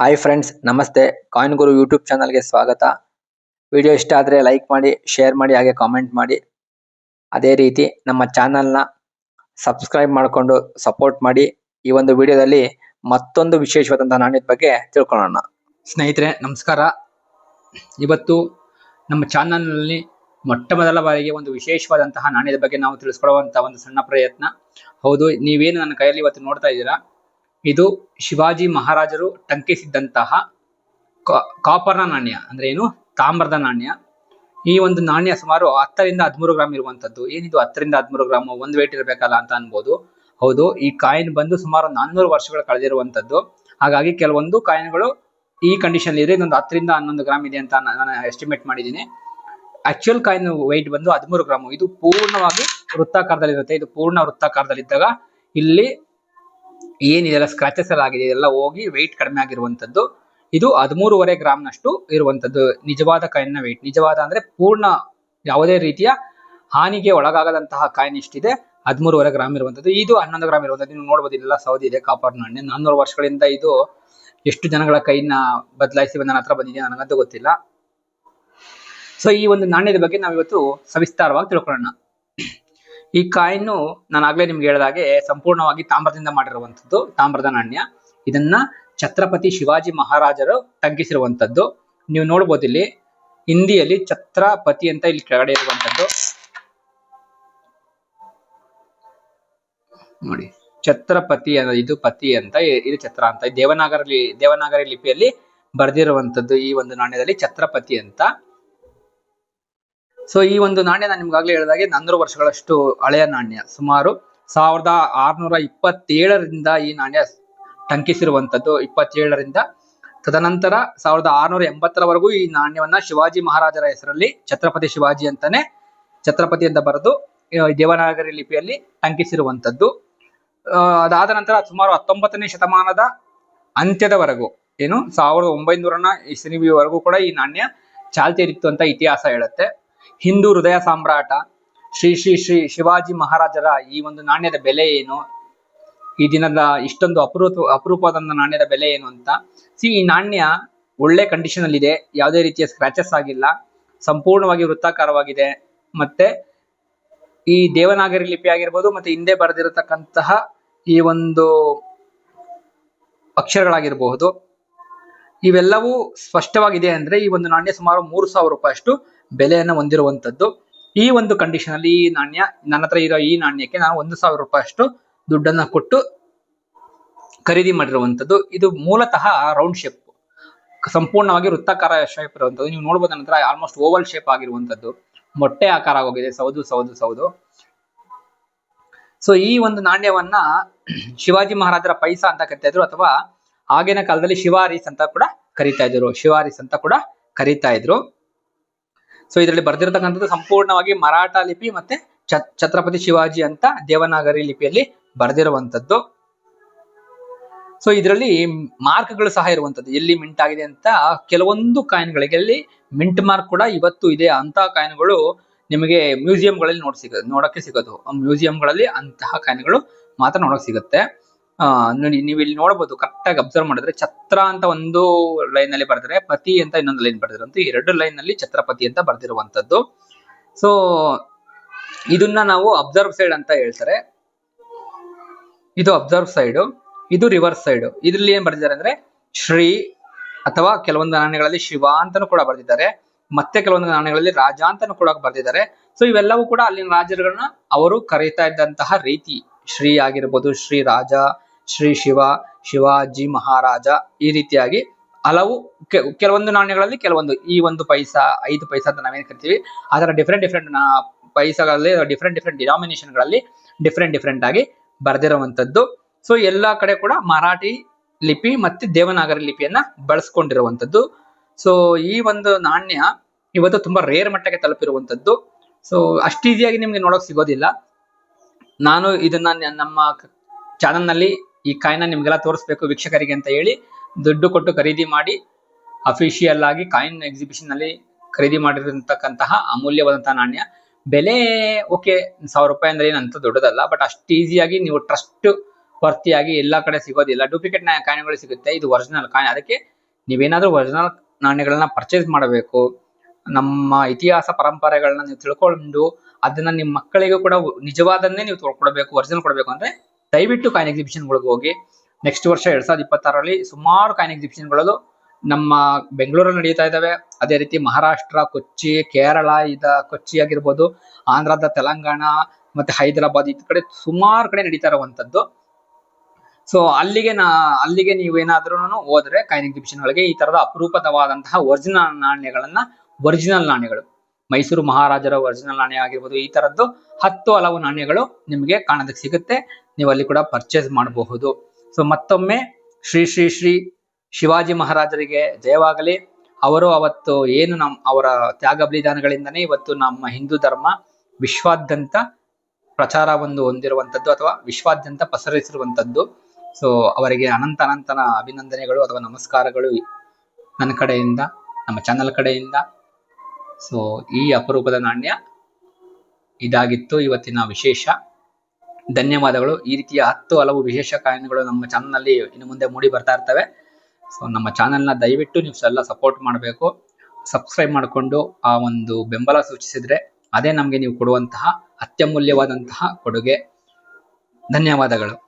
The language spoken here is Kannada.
ಹಾಯ್ ಫ್ರೆಂಡ್ಸ್ ನಮಸ್ತೆ. ಕಾಯಿನ್ ಗುರು ಯೂಟ್ಯೂಬ್ ಚಾನಲ್ಗೆ ಸ್ವಾಗತ. ವಿಡಿಯೋ ಇಷ್ಟ ಆದರೆ ಲೈಕ್ ಮಾಡಿ ಶೇರ್ ಮಾಡಿ, ಹಾಗೆ ಕಾಮೆಂಟ್ ಮಾಡಿ. ಅದೇ ರೀತಿ ನಮ್ಮ ಚಾನಲ್ನ ಸಬ್ಸ್ಕ್ರೈಬ್ ಮಾಡಿಕೊಂಡು ಸಪೋರ್ಟ್ ಮಾಡಿ. ಈ ಒಂದು ವಿಡಿಯೋದಲ್ಲಿ ಮತ್ತೊಂದು ವಿಶೇಷವಾದಂಥ ನಾಣ್ಯದ ಬಗ್ಗೆ ತಿಳ್ಕೊಳ್ಳೋಣ. ಸ್ನೇಹಿತರೆ, ನಮಸ್ಕಾರ. ಇವತ್ತು ನಮ್ಮ ಚಾನಲ್ನಲ್ಲಿ ಮೊಟ್ಟ ಮೊದಲ ಬಾರಿಗೆ ಒಂದು ವಿಶೇಷವಾದಂತಹ ನಾಣ್ಯದ ಬಗ್ಗೆ ನಾವು ತಿಳಿಸ್ಕೊಡುವಂತಹ ಒಂದು ಸಣ್ಣ ಪ್ರಯತ್ನ. ಹೌದು, ನೀವೇನು ನನ್ನ ಕೈಯಲ್ಲಿ ಇವತ್ತು ನೋಡ್ತಾ ಇದ್ದೀರಾ? ಇದು ಶಿವಾಜಿ ಮಹಾರಾಜರು ಟಂಕಿಸಿದ್ದಂತಹ ಕಾಪರ್ನ ನಾಣ್ಯ. ಅಂದ್ರೆ ಏನು? ತಾಮ್ರದ ನಾಣ್ಯ. ಈ ಒಂದು ನಾಣ್ಯ ಸುಮಾರು ಹತ್ತರಿಂದ ಹದಿಮೂರು ಗ್ರಾಮ್ ಇರುವಂತದ್ದು ಏನಿದು ಹತ್ತರಿಂದ ಹದಿಮೂರು ಗ್ರಾಮ್? ಒಂದ್ ವೇಟ್ ಇರಬೇಕಲ್ಲ ಅಂತ ಅನ್ಬೋದು. ಹೌದು, ಈ ಕಾಯಿನ್ ಬಂದು ಸುಮಾರು ನಾನ್ನೂರು ವರ್ಷಗಳು ಕಳೆದಿರುವಂತದ್ದು ಹಾಗಾಗಿ ಕೆಲವೊಂದು ಕಾಯಿನ್ಗಳು ಈ ಕಂಡೀಷನ್ ಇದ್ರೆ ಇನ್ನೊಂದು ಹತ್ತರಿಂದ ಹನ್ನೊಂದು ಗ್ರಾಮ್ ಇದೆ ಅಂತ ನಾನು ಎಸ್ಟಿಮೇಟ್ ಮಾಡಿದ್ದೀನಿ. ಆಕ್ಚುಯಲ್ ಕಾಯಿನ್ ವೈಟ್ ಬಂದು ಹದಿಮೂರು ಗ್ರಾಮ್. ಇದು ಪೂರ್ಣವಾಗಿ ವೃತ್ತಾಕಾರದಲ್ಲಿ ಇರುತ್ತೆ ಇದು ಪೂರ್ಣ ವೃತ್ತಾಕಾರದಲ್ಲಿದ್ದಾಗ ಇಲ್ಲಿ ಏನಿದೆಲ್ಲ ಸ್ಕ್ರಾಚಸ್ ಎಲ್ಲ ಆಗಿದೆ, ಇದೆಲ್ಲ ಹೋಗಿ ವೆಯ್ಟ್ ಕಡಿಮೆ ಆಗಿರುವಂತದ್ದು ಇದು ಹದಿಮೂರುವರೆ ಗ್ರಾಮ್ನಷ್ಟು ಇರುವಂತದ್ದು ನಿಜವಾದ ಕಾಯಿನ ವೆಯ್ಟ್ ನಿಜವಾದ ಅಂದ್ರೆ ಪೂರ್ಣ ಯಾವುದೇ ರೀತಿಯ ಹಾನಿಗೆ ಒಳಗಾಗದಂತಹ ಕಾಯಿನ್ ಎಷ್ಟಿದೆ ಹದಿಮೂರುವರೆ ಗ್ರಾಮ್ ಇರುವಂತದ್ದು ಇದು ಹನ್ನೊಂದು ಗ್ರಾಮ್ ಇರುವಂತದ್ದು ನೀವು ನೋಡಬಹುದು ಇಲ್ಲೆಲ್ಲ ಸೌದಿ ಇದೆ ಕಾಪರ್ ನಾಣ್ಯ ನಾನ್ನೂರು ವರ್ಷಗಳಿಂದ ಇದು ಎಷ್ಟು ಜನಗಳ ಕೈನ ಬದಲಾಯಿಸಿ ನನ್ನ ಹತ್ರ ಬಂದಿದೆ ನನಗಂತೂ ಗೊತ್ತಿಲ್ಲ. ಸೊ ಈ ಒಂದು ನಾಣ್ಯದ ಬಗ್ಗೆ ನಾವಿವತ್ತು ಸವಿಸ್ತಾರವಾಗಿ ತಿಳ್ಕೊಳ್ಳೋಣ. ಈ ಕಾಯಿನ್ ನಾನು ಆಗ್ಲೇ ನಿಮ್ಗೆ ಹೇಳಿದಾಗೆ ಸಂಪೂರ್ಣವಾಗಿ ತಾಮ್ರದಿಂದ ಮಾಡಿರುವಂತದ್ದು ತಾಮ್ರದ ನಾಣ್ಯ. ಇದನ್ನ ಛತ್ರಪತಿ ಶಿವಾಜಿ ಮಹಾರಾಜರು ಟಂಕಿಸಿರುವಂತದ್ದು ನೀವು ನೋಡ್ಬೋದು ಇಲ್ಲಿ, ಹಿಂದಿಯಲ್ಲಿ ಛತ್ರಪತಿ ಅಂತ ಇಲ್ಲಿ ಕೆಳಗಡೆ ಇರುವಂತದ್ದು ನೋಡಿ, ಛತ್ರಪತಿ ಇದು ಪತಿ ಅಂತ, ಇದು ಛತ್ರ ಅಂತ ದೇವನಾಗರಿ ದೇವನಾಗರಿ ಲಿಪಿಯಲ್ಲಿ ಬರೆದಿರುವಂತದ್ದು ಈ ಒಂದು ನಾಣ್ಯದಲ್ಲಿ ಛತ್ರಪತಿ ಅಂತ. ಸೊ ಈ ಒಂದು ನಾಣ್ಯ ನಾನು ನಿಮ್ಗಾಗ್ಲೇ ಹೇಳಿದಾಗೆ ನಾನ್ನೂರು ವರ್ಷಗಳಷ್ಟು ಹಳೆಯ ನಾಣ್ಯ. ಸುಮಾರು ಸಾವಿರದ ಆರ್ನೂರ ಇಪ್ಪತ್ತೇಳರಿಂದ ಈ ನಾಣ್ಯ ಟಂಕಿಸಿರುವಂತದ್ದು ಇಪ್ಪತ್ತೇಳರಿಂದ ತದನಂತರ ಸಾವಿರದ ಆರ್ನೂರ ಎಂಬತ್ತರವರೆಗೂ ಈ ನಾಣ್ಯವನ್ನ ಶಿವಾಜಿ ಮಹಾರಾಜರ ಹೆಸರಲ್ಲಿ ಛತ್ರಪತಿ ಶಿವಾಜಿ ಅಂತಾನೆ ಛತ್ರಪತಿ ಅಂತ ಬರೆದು ದೇವನಾಗರಿ ಲಿಪಿಯಲ್ಲಿ ಟಂಕಿಸಿರುವಂತದ್ದು ಅದಾದ ನಂತರ ಸುಮಾರು ಹತ್ತೊಂಬತ್ತನೇ ಶತಮಾನದ ಅಂತ್ಯದವರೆಗೂ, ಏನು, ಸಾವಿರದ ಒಂಬೈನೂರನ ಇಸವಿವರೆಗೂ ಕೂಡ ಈ ನಾಣ್ಯ ಚಾಲ್ತಿಯಲ್ಲಿತ್ತು ಅಂತ ಇತಿಹಾಸ ಹೇಳುತ್ತೆ. ಹಿಂದೂ ಹೃದಯ ಸಾಮ್ರಾಟ, ಶ್ರೀ ಶ್ರೀ ಶ್ರೀ ಶಿವಾಜಿ ಮಹಾರಾಜರ ಈ ಒಂದು ನಾಣ್ಯದ ಬೆಲೆ ಏನು? ಈ ದಿನದ ಇಷ್ಟೊಂದು ಅಪರೂಪ ಅಪರೂಪವಾದ ನಾಣ್ಯದ ಬೆಲೆ ಏನು ಅಂತ. ಸಿ ಈ ನಾಣ್ಯ ಒಳ್ಳೆ ಕಂಡೀಷನ್ ಅಲ್ಲಿ ಇದೆ ಯಾವುದೇ ರೀತಿಯ ಸ್ಕ್ರಾಚಸ್ ಆಗಿಲ್ಲ. ಸಂಪೂರ್ಣವಾಗಿ ವೃತ್ತಾಕಾರವಾಗಿದೆ. ಮತ್ತೆ ಈ ದೇವನಾಗರಿ ಲಿಪಿ ಆಗಿರ್ಬೋದು, ಮತ್ತೆ ಹಿಂದೆ ಬರೆದಿರತಕ್ಕಂತಹ ಈ ಒಂದು ಅಕ್ಷರಗಳಾಗಿರಬಹುದು ಇವೆಲ್ಲವೂ ಸ್ಪಷ್ಟವಾಗಿದೆ ಅಂದ್ರೆ ಈ ಒಂದು ನಾಣ್ಯ ಸುಮಾರು ಮೂರು ಸಾವಿರ ರೂಪಾಯಷ್ಟು ಬೆಲೆಯನ್ನು ಹೊಂದಿರುವಂತದ್ದು ಈ ಒಂದು ಕಂಡೀಷನ್ ಅಲ್ಲಿ ಈ ನಾಣ್ಯ, ನನ್ನ ಹತ್ರ ಇರೋ ಈ ನಾಣ್ಯಕ್ಕೆ ನಾನು ಒಂದು ಸಾವಿರ ರೂಪಾಯಿಯಷ್ಟು ದುಡ್ಡನ್ನ ಕೊಟ್ಟು ಖರೀದಿ ಮಾಡಿರುವಂತದ್ದು ಇದು ಮೂಲತಃ ರೌಂಡ್ ಶೇಪ್ ಸಂಪೂರ್ಣವಾಗಿ ವೃತ್ತಾಕಾರ ಶೇಪ್ ಇರುವಂತದ್ದು ನೀವು ನೋಡ್ಬೋದು ನಂತರ ಆಲ್ಮೋಸ್ಟ್ ಓವಲ್ ಶೇಪ್ ಆಗಿರುವಂತದ್ದು ಮೊಟ್ಟೆ ಆಕಾರ ಆಗೋಗಿದೆ, ಸೌದು ಸೌದು ಸೌದು. ಸೊ ಈ ಒಂದು ನಾಣ್ಯವನ್ನ ಶಿವಾಜಿ ಮಹಾರಾಜರ ಪೈಸಾ ಅಂತ ಕರಿತಾ ಇದ್ರು ಅಥವಾ ಆಗಿನ ಕಾಲದಲ್ಲಿ ಶಿವಾರಿಸ್ ಅಂತ ಕೂಡ ಕರಿತಾ ಇದ್ರು. ಶಿವಾರಿಸ್ ಅಂತ ಕೂಡ ಕರಿತಾ ಇದ್ರು. ಸೊ ಇದರಲ್ಲಿ ಬರ್ದಿರತಕ್ಕಂಥದ್ದು ಸಂಪೂರ್ಣವಾಗಿ ಮರಾಠ ಲಿಪಿ ಮತ್ತೆ ಛತ್- ಛತ್ರಪತಿ ಶಿವಾಜಿ ಅಂತ ದೇವನಾಗರಿ ಲಿಪಿಯಲ್ಲಿ ಬರ್ದಿರುವಂತದ್ದು ಸೊ ಇದರಲ್ಲಿ ಮಾರ್ಕ್ಗಳು ಸಹ ಇರುವಂತದ್ದು ಎಲ್ಲಿ ಮಿಂಟ್ ಆಗಿದೆ ಅಂತ ಕೆಲವೊಂದು ಕಾಯಿನ್ಗಳಿಗೆ ಅಲ್ಲಿ ಮಿಂಟ್ ಮಾರ್ಕ್ ಕೂಡ ಇವತ್ತು ಇದೆ ಅಂತ ಕಾಯಿನ್ಗಳು ನಿಮಗೆ ಮ್ಯೂಸಿಯಂಗಳಲ್ಲಿ ನೋಡ್ ಸಿಗ, ನೋಡಕ್ಕೆ ಸಿಗೋದು. ಮ್ಯೂಸಿಯಂಗಳಲ್ಲಿ ಅಂತಹ ಕಾಯಿನ್ಗಳು ಮಾತ್ರ ನೋಡಕ್ ಸಿಗುತ್ತೆ. ಆ, ನೋಡಿ ನೀವು ಇಲ್ಲಿ ನೋಡಬಹುದು ಕರೆಕ್ಟ್ ಆಗಿ ಅಬ್ಸರ್ವ್ ಮಾಡಿದ್ರೆ ಛತ್ರ ಅಂತ ಒಂದು ಲೈನ್ ಅಲ್ಲಿ ಬರೆದ್ರೆ ಪತಿ ಅಂತ ಇನ್ನೊಂದು ಲೈನ್ ಬರ್ದಿರಂತ ಈ ಎರಡು ಲೈನ್ನಲ್ಲಿ ಛತ್ರಪತಿ ಅಂತ ಬರ್ದಿರುವಂತದ್ದು ಸೊ ಇದನ್ನ ನಾವು ಅಬ್ಸರ್ವ್ ಸೈಡ್ ಅಂತ ಹೇಳ್ತಾರೆ. ಇದು ಅಬ್ಸರ್ವ್ ಸೈಡ್ ಇದು ರಿವರ್ಸ್ ಸೈಡ್ ಇದ್ರಲ್ಲಿ ಏನ್ ಬರ್ದಿದ್ದಾರೆ ಅಂದ್ರೆ ಶ್ರೀ ಅಥವಾ ಕೆಲವೊಂದು ನಾಣ್ಯಗಳಲ್ಲಿ ಶಿವ ಅಂತಾನು ಕೂಡ ಬರ್ದಿದ್ದಾರೆ. ಮತ್ತೆ ಕೆಲವೊಂದು ನಾಣ್ಯಗಳಲ್ಲಿ ರಾಜ ಅಂತಾನು ಕೂಡ ಬರ್ದಿದ್ದಾರೆ. ಸೊ ಇವೆಲ್ಲವೂ ಕೂಡ ಅಲ್ಲಿನ ರಾಜರುಗಳನ್ನ ಅವರು ಕರೀತಾ ಇದ್ದಂತಹ ರೀತಿ. ಶ್ರೀ ಆಗಿರ್ಬೋದು, ಶ್ರೀ ರಾಜ ಶ್ರೀ ಶಿವ, ಶಿವಾಜಿ ಮಹಾರಾಜ ಈ ರೀತಿಯಾಗಿ ಹಲವು ಕೆಲವೊಂದು ನಾಣ್ಯಗಳಲ್ಲಿ ಕೆಲವೊಂದು ಈ ಒಂದು ಪೈಸಾ, ಐದು ಪೈಸಾ ಅಂತ ನಾವೇನು ಕರಿತೀವಿ. ಅದರ ಡಿಫ್ರೆಂಟ್ ಡಿಫ್ರೆಂಟ್ ಪೈಸಾಗಳಲ್ಲಿ ಡಿಫ್ರೆಂಟ್ ಡಿಫ್ರೆಂಟ್ ಡಿನಾಮಿನೇಷನ್ಗಳಲ್ಲಿ ಡಿಫ್ರೆಂಟ್ ಡಿಫ್ರೆಂಟ್ ಆಗಿ ಬರೆದಿರುವಂಥದ್ದು. ಸೊ ಎಲ್ಲ ಕಡೆ ಕೂಡ ಮರಾಠಿ ಲಿಪಿ ಮತ್ತೆ ದೇವನಾಗರಿ ಲಿಪಿಯನ್ನ ಬಳಸ್ಕೊಂಡಿರುವಂಥದ್ದು. ಸೊ ಈ ಒಂದು ನಾಣ್ಯ ಇವತ್ತು ತುಂಬಾ ರೇರ್ ಮಟ್ಟಕ್ಕೆ ತಲುಪಿರುವಂಥದ್ದು. ಸೊ ಅಷ್ಟು ಈಸಿಯಾಗಿ ನಿಮ್ಗೆ ನೋಡೋಕೆ ಸಿಗೋದಿಲ್ಲ. ನಾನು ಇದನ್ನ ನಮ್ಮ ಚಾನಲ್ನಲ್ಲಿ ಈ ಕಾಯಿನ ನಿಮ್ಗೆಲ್ಲ ತೋರಿಸ್ಬೇಕು ವೀಕ್ಷಕರಿಗೆ ಅಂತ ಹೇಳಿ ದುಡ್ಡು ಕೊಟ್ಟು ಖರೀದಿ ಮಾಡಿ ಅಫಿಷಿಯಲ್ ಆಗಿ ಕಾಯಿನ್ ಎಕ್ಸಿಬಿಷನ್ನಲ್ಲಿ ಖರೀದಿ ಮಾಡಿರತಕ್ಕಂತಹ ಅಮೂಲ್ಯವಾದಂತಹ ನಾಣ್ಯ. ಬೆಲೆ ಓಕೆ ಸಾವಿರ ರೂಪಾಯಿ ಅಂದ್ರೆ ಏನಂತ ದೊಡ್ಡದಲ್ಲ ಬಟ್ ಅಷ್ಟು ಈಸಿಯಾಗಿ ನೀವು ಟ್ರಸ್ಟ್ ವರ್ತಿಯಾಗಿ ಎಲ್ಲಾ ಕಡೆ ಸಿಗೋದಿಲ್ಲ. ಡೂಪ್ಲಿಕೇಟ್ ಕಾಯಿನ್ಗಳು ಸಿಗುತ್ತೆ, ಇದು ಒರಿಜಿನಲ್ ಕಾಯಿನ್. ಅದಕ್ಕೆ ನೀವೇನಾದ್ರೂ ಒರಿಜಿನಲ್ ನಾಣ್ಯಗಳನ್ನ ಪರ್ಚೇಸ್ ಮಾಡಬೇಕು. ನಮ್ಮ ಇತಿಹಾಸ ಪರಂಪರೆಗಳನ್ನ ನೀವು ತಿಳ್ಕೊಂಡು ಅದನ್ನ ನಿಮ್ಮ ಮಕ್ಕಳಿಗೂ ಕೂಡ ನಿಜವಾದನ್ನೇ ನೀವು ಕೊಡಬೇಕು ಒರಿಜಿನಲ್ ಕೊಡಬೇಕು. ಅಂದ್ರೆ ದಯವಿಟ್ಟು ಕಾಯಿನ್ ಎಕ್ಸಿಬಿಷನ್ಗಳಿಗೆ ಹೋಗಿ ನೆಕ್ಸ್ಟ್ ವರ್ಷ ಎರಡ್ ಸಾವಿರದ ಇಪ್ಪತ್ತಾರರಲ್ಲಿ ಸುಮಾರು ಕಾಯಿನ್ ಎಕ್ಸಿಬಿಷನ್ಗಳು ನಮ್ಮ ಬೆಂಗಳೂರಲ್ಲಿ ನಡೀತಾ ಇದಾವೆ ಅದೇ ರೀತಿ ಮಹಾರಾಷ್ಟ್ರ, ಕೊಚ್ಚಿ, ಕೇರಳ, ಇದ ಕೊಚ್ಚಿ ಆಗಿರ್ಬೋದು, ಆಂಧ್ರದ ತೆಲಂಗಾಣ ಮತ್ತೆ ಹೈದರಾಬಾದ್ ಈ ಕಡೆ ಸುಮಾರು ಕಡೆ ನಡೀತಾ ಇರುವಂತದ್ದು. ಸೊ ಅಲ್ಲಿಗೆ ನಾ, ಅಲ್ಲಿಗೆ ನೀವೇನಾದ್ರೂ ಹೋದ್ರೆ ಕಾಯಿನ್ ಎಕ್ಸಿಬಿಷನ್ ಗಳಿಗೆ ಈ ತರದ ಅಪರೂಪದವಾದಂತಹ ಒರಿಜಿನಲ್ ನಾಣ್ಯಗಳನ್ನ ಒರಿಜಿನಲ್ ನಾಣ್ಯಗಳು. ಮೈಸೂರು ಮಹಾರಾಜರ ಒರಿಜಿನಲ್ ನಾಣ್ಯ ಆಗಿರ್ಬೋದು ಈ ತರದ್ದು ಹತ್ತು ಹಲವು ನಾಣ್ಯಗಳು ನಿಮಗೆ ಕಾಣೋದಕ್ಕೆ ಸಿಗುತ್ತೆ. ನೀವು ಅಲ್ಲಿ ಕೂಡ ಪರ್ಚೇಸ್ ಮಾಡಬಹುದು. ಸೊ ಮತ್ತೊಮ್ಮೆ ಶ್ರೀ ಶ್ರೀ ಶ್ರೀ ಶಿವಾಜಿ ಮಹಾರಾಜರಿಗೆ ಜಯವಾಗಲಿ. ಅವರು ಅವತ್ತು ಏನು ನಮ್ಮ ಅವರ ತ್ಯಾಗ ಬಲಿದಾನಗಳಿಂದನೇ ಇವತ್ತು ನಮ್ಮ ಹಿಂದೂ ಧರ್ಮ ವಿಶ್ವಾದ್ಯಂತ ಪ್ರಚಾರ ಒಂದು ಹೊಂದಿರುವಂಥದ್ದು ಅಥವಾ ವಿಶ್ವಾದ್ಯಂತ ಪಸರಿಸಿರುವಂಥದ್ದು. ಸೊ ಅವರಿಗೆ ಅನಂತ, ಅನಂತನ ಅಭಿನಂದನೆಗಳು ಅಥವಾ ನಮಸ್ಕಾರಗಳು ನನ್ನ ಕಡೆಯಿಂದ, ನಮ್ಮ ಚಾನಲ್ ಕಡೆಯಿಂದ. ಸೊ ಈ ಅಪರೂಪದ ನಾಣ್ಯ ಇದಾಗಿತ್ತು ಇವತ್ತಿನ ವಿಶೇಷ. ಧನ್ಯವಾದಗಳು. ಈ ರೀತಿಯ ಹತ್ತು ಹಲವು ವಿಶೇಷ ಕಾಯಿನ್ಗಳು ನಮ್ಮ ಚಾನಲ್ನಲ್ಲಿ ಇನ್ನು ಮುಂದೆ ಮೂಡಿ ಬರ್ತಾ ಇರ್ತವೆ. ಸೊ ನಮ್ಮ ಚಾನೆಲ್ನ ದಯವಿಟ್ಟು ನೀವು ಎಲ್ಲ ಸಪೋರ್ಟ್ ಮಾಡಬೇಕು. ಸಬ್ಸ್ಕ್ರೈಬ್ ಮಾಡಿಕೊಂಡು ಆ ಒಂದು ಬೆಂಬಲ ಸೂಚಿಸಿದ್ರೆ ಅದೇ ನಮಗೆ ನೀವು ಕೊಡುವಂತಹ ಅತ್ಯಮೂಲ್ಯವಾದಂತಹ ಕೊಡುಗೆ. ಧನ್ಯವಾದಗಳು.